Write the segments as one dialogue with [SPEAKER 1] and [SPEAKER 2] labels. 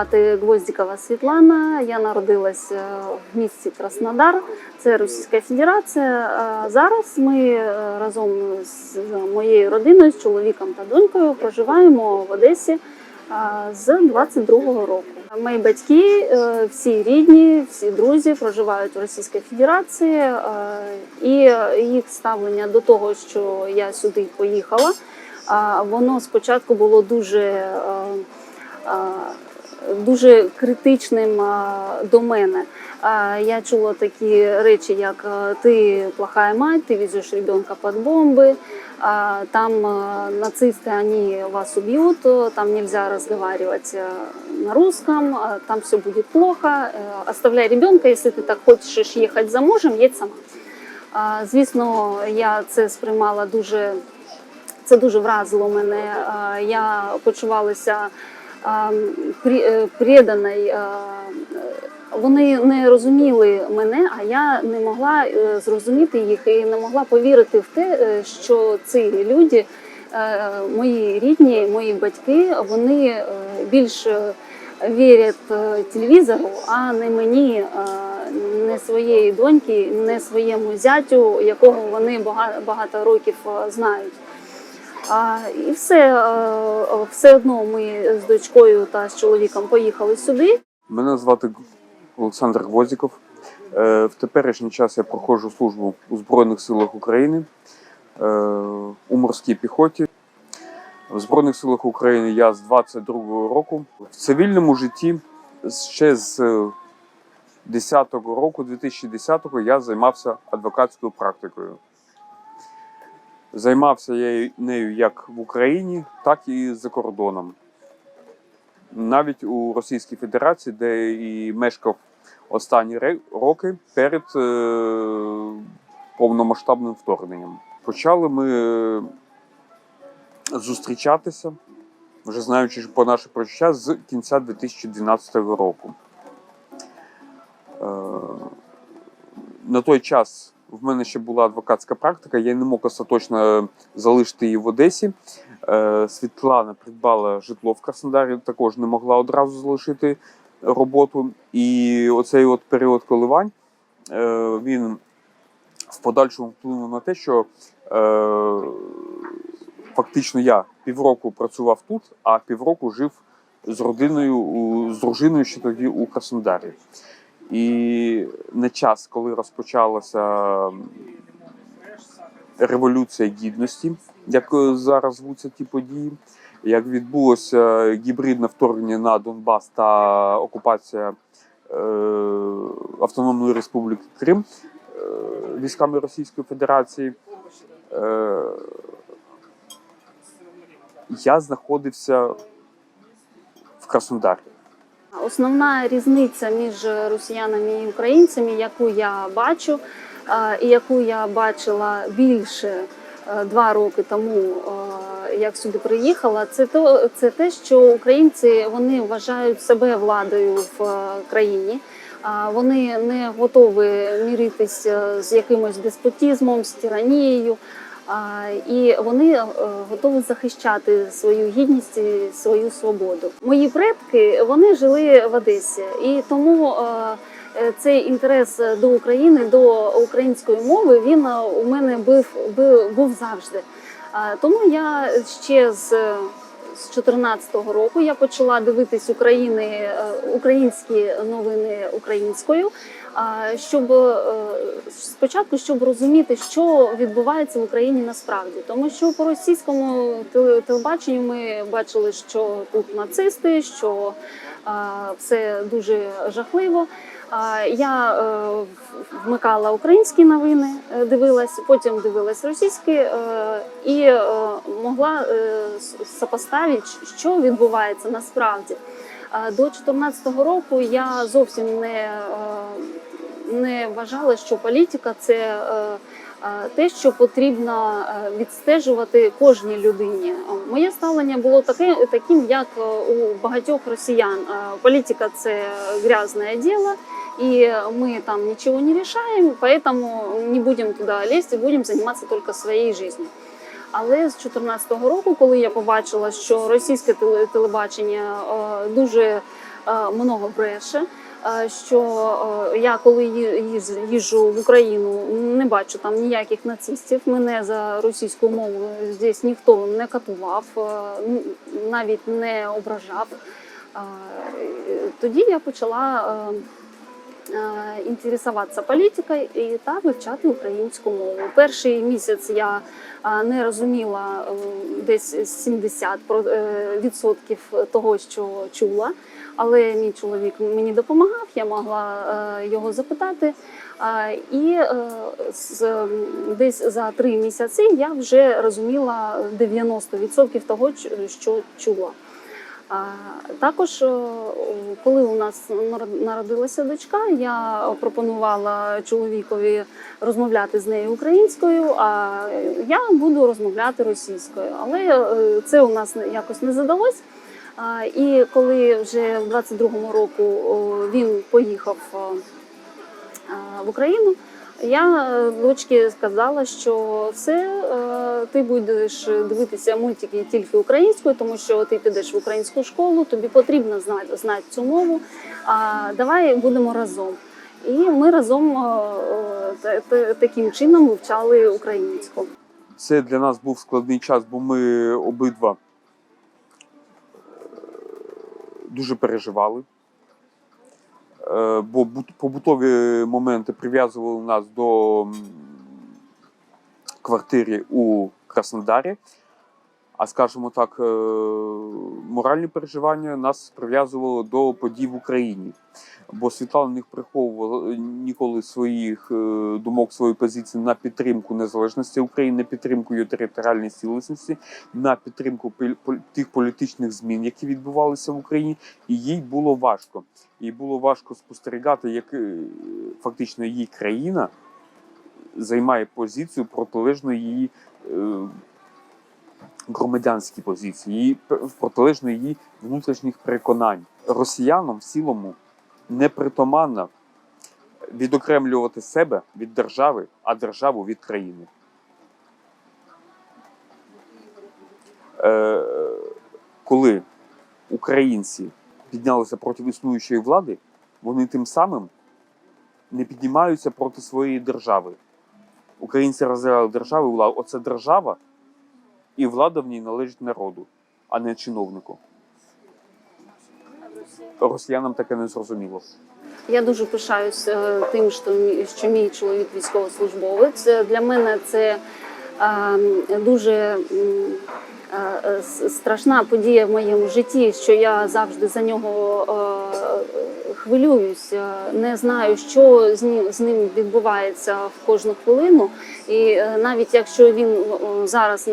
[SPEAKER 1] звати Гвоздікова Світлана. Я народилася в місті Краснодар, це Російська Федерація. Зараз ми е, разом з моєю родиною, з чоловіком та донькою проживаємо в Одесі з 22-го року. Мої батьки, е, всі рідні, всі друзі проживають у Російській Федерації, е, і їх ставлення до того, що я сюди поїхала, воно спочатку було дуже, е, е, дуже критичним е, до мене. А, Я чула такі речі, як е, ти плохая мать, ти везеш ребенка під бомби, а, там э, нацисты, они вас убьют, э, там нельзя разговаривать э, на русском, а, там все будет плохо, э, оставляй ребенка, если ты так хочеш їхати за мужем, їдь сама. А, Звісно, я це сприймала дуже, це дуже вразило мене. А, Я почувалася е, е, Вони не розуміли мене, а я не могла е, зрозуміти їх і не могла повірити в те, е, що ці люди, мої рідні, мої батьки, вони е, більш е, вірять телевізору, а не мені, не своєї доньки, не своєму зятю, якого вони бага- багато років знають. І все, е, все одно ми з дочкою та з чоловіком поїхали сюди.
[SPEAKER 2] Мене звати Олександр Гвоздіков. Е, В теперішній час я проходжу службу у Збройних силах України е, у морській піхоті. В Збройних силах України я з 22-го року. В цивільному житті ще з 10-го року, 2010-го, я займався адвокатською практикою. Займався я нею як в Україні, так і за кордоном навіть у Російській Федерації, де і мешкав останні роки перед е, повномасштабним вторгненням. Почали ми зустрічатися, вже знаючи по наше прочуття, з кінця 2012 року. Е, на той час в мене ще була адвокатська практика, я не мог остаточно залишити її в Одесі. Е, Світлана придбала житло в Краснодарі, також не могла одразу залишити роботу. І оцей от період коливань е, він в подальшому вплинув на те, що е, фактично я півроку працював тут, а півроку жив з родиною, з дружиною ще тоді у Краснодарі. І на час, коли розпочалася Революція Гідності, як зараз звуться ті події, як відбулося гібридне вторгнення на Донбас та окупація е, Автономної Республіки Крим е, військами Російської Федерації. Е, я знаходився в Краснодарі.
[SPEAKER 1] Основна різниця між росіянами і українцями, яку я бачу, е, і яку я бачила більше е, два роки тому, е, як сюди приїхала, це то це те, що українці вони вважають себе владою в країні. Вони не готові міритися з якимось деспотізмом, з тиранією. І вони е, готові захищати свою гідність і свою свободу. Мої предки вони жили в Одесі, і тому е, е, цей інтерес до України, до української мови, він у мене був, був, завжди. Тому я ще з з 2014 року я почала дивитись України, українські новини українською, щоб е, спочатку щоб розуміти, що відбувається в Україні насправді, тому що по російському телебаченню ми бачили, що тут нацисти, що все дуже жахливо. Я е, вмикала українські новини, е, дивилась, потім дивилась російські е, і е, могла е, сопоставити, що відбувається насправді. До 2014 року я зовсім не, е, не вважала, що політика це е, е, те, що потрібно е, відстежувати кожній людині. Моє ставлення було таке, таким, як у багатьох росіян. Політика це грязне діло, и мы там ничего не решаем, поэтому не будем туда лезть і будемо займатися тільки своєю життю. Але з 2014 року, коли я побачила, що російське телебачення дуже много бреше. Що е, я коли ї- їз- їжджу в Україну, не бачу там ніяких нацистів. Мене за російську мову здесь ніхто не катував, е, навіть не ображав. Тоді я почала е, інтересуватися політикою і та вивчати українську мову. Перший місяць я не розуміла десь 70 про- е, того, що чула. Але мій чоловік мені допомагав, я могла е, його запитати. І е, десь за три місяці я вже розуміла 90% того, що чула. Також, е, коли у нас нар- народилася дочка, я пропонувала чоловікові розмовляти з нею українською, а я буду розмовляти російською. Але це у нас якось не задалось. І коли вже в 22-му року він поїхав в Україну, я е, дочці сказала, що все, е, ти будеш дивитися мультики тільки українською, тому що ти підеш в українську школу, тобі потрібно знати, знати цю мову. Давай будемо разом. І ми разом та- та- таким чином вивчали українську.
[SPEAKER 2] Це для нас був складний час, бо ми обидва е, дуже переживали. Е, Бо побутові моменти прив'язували нас до квартири у Краснодарі. А скажімо так, е, моральні переживання нас прив'язувало до подій в Україні. Бо Світлана не приховувала ніколи своїх е, думок, своєї позиції на підтримку незалежності України, на підтримку її територіальної цілісності, на підтримку тих політичних змін, які відбувалися в Україні. І їй було важко. Їй було важко спостерігати, як е, фактично її країна займає позицію протилежну її е, громадянській позиції, протилежно її внутрішніх переконань. Росіянам в цілому непритаманно відокремлювати себе від держави, а державу від країни. Е, коли українці піднялися проти існуючої влади, вони тим самим не піднімаються проти своєї держави. Українці розділяли державу і владу. Оце держава, і влада в ній належить народу, а не чиновнику. Росіянам таке не зрозуміло.
[SPEAKER 1] Я дуже пишаюсь е, тим, що що мій чоловік військовослужбовець. Е, Для мене це е, дуже страшна подія в моєму житті, що я завжди за нього хвилююсь, не знаю, що з ним, з ним відбувається в кожну хвилину. І е, навіть якщо він зараз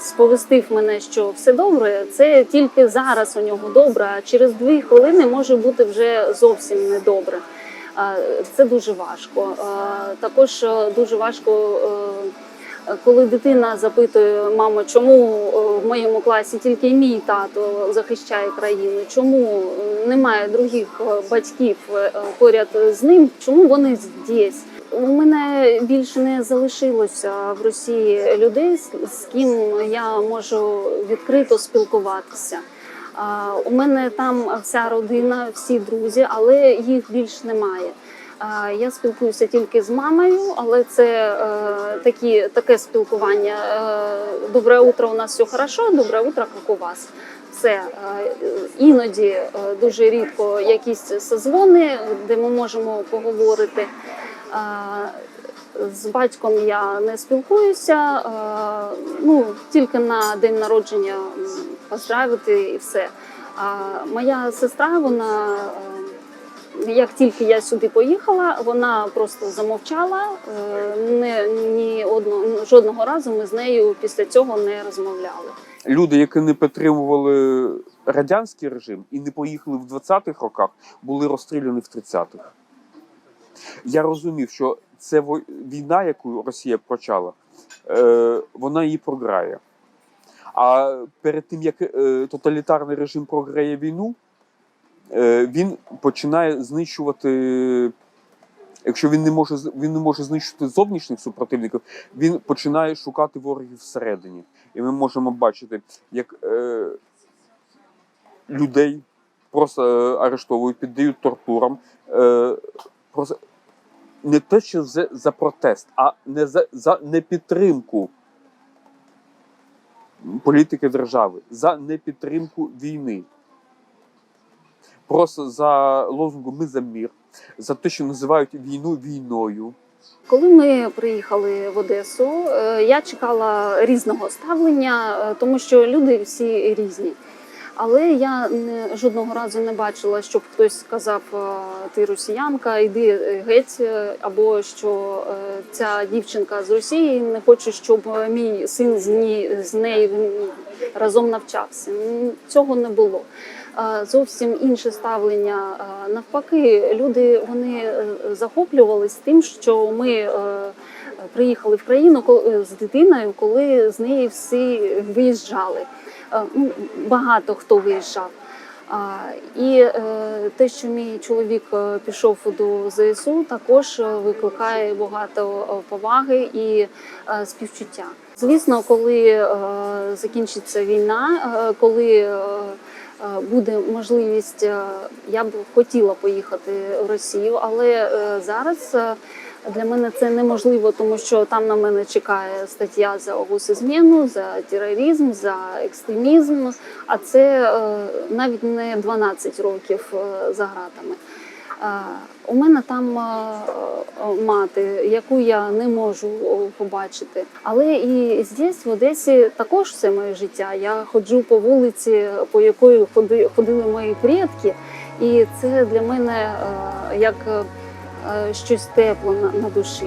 [SPEAKER 1] сповістив мене, що все добре, це тільки зараз у нього добре, а через дві хвилини може бути вже зовсім недобре. Це дуже важко. Також е, дуже важко. е, Коли дитина запитує, мамо, чому в моєму класі тільки мій тато захищає країну, чому немає других е, батьків е, поряд з ним, чому вони здесь? У мене більше не залишилося в Росії людей, з ким я можу відкрито спілкуватися. У мене там вся родина, всі друзі, але їх більш немає. Я спілкуюся тільки з мамою, але це е, такі, таке спілкування. Е, Добре утро, у нас все хорошо, добре утро, як у вас. Все Е, іноді дуже рідко якісь созвони, де ми можемо поговорити. З батьком я не спілкуюся, ну тільки на день народження поздравити і все. А моя сестра, вона як тільки я сюди поїхала, вона просто замовчала. е, Не ні одного жодного разу ми з нею після цього не розмовляли.
[SPEAKER 2] Люди, які не підтримували радянський режим і не поїхали в 20-х роках, були розстріляні в 30-х. Я розумів, що це війна, яку Росія почала, е, вона її програє. А перед тим, як е, тоталітарний режим програє війну, він починає знищувати. Якщо він не може він не може знищити зовнішніх супротивників, він починає шукати ворогів всередині. І ми можемо бачити, як е, людей просто е, арештовують, піддають тортурам. Е, просто не те, що за, за протест, а не за, за непідтримку політики держави, за непідтримку війни. Просто за лозунгом ми за мір, за те, що називають війну війною.
[SPEAKER 1] Коли ми приїхали в Одесу, е, я чекала різного ставлення, е, тому що люди всі різні. Але я не, жодного разу не бачила, щоб хтось сказав: е, ти росіянка, йди е, геть, е, або що ця дівчинка з Росії не хоче, щоб мій син з, ні, з нею разом навчався. Цього не було. Зовсім інше ставлення. Навпаки, люди вони захоплювались тим, що ми приїхали в країну з дитиною, коли з неї всі виїжджали. Е, ну, Багато хто виїжджав. А, І е, те, що мій чоловік е, пішов до ЗСУ, також е, викликає багато поваги і е, співчуття. Звісно, коли е, закінчиться війна, е, коли е, буде можливість, е, я б хотіла поїхати в Росію, але е, зараз. е, для мене це неможливо, тому що там на мене чекає стаття за госізміну, за тероризм, за екстремізм. А це е, навіть не 12 років е, за гратами. Е, У мене там мати, яку я не можу побачити. Але і здесь, в Одесі, також все моє життя. Я ходжу по вулиці, по якої ходи- ходили мої предки, і це для мене як щось тепло на, на душі.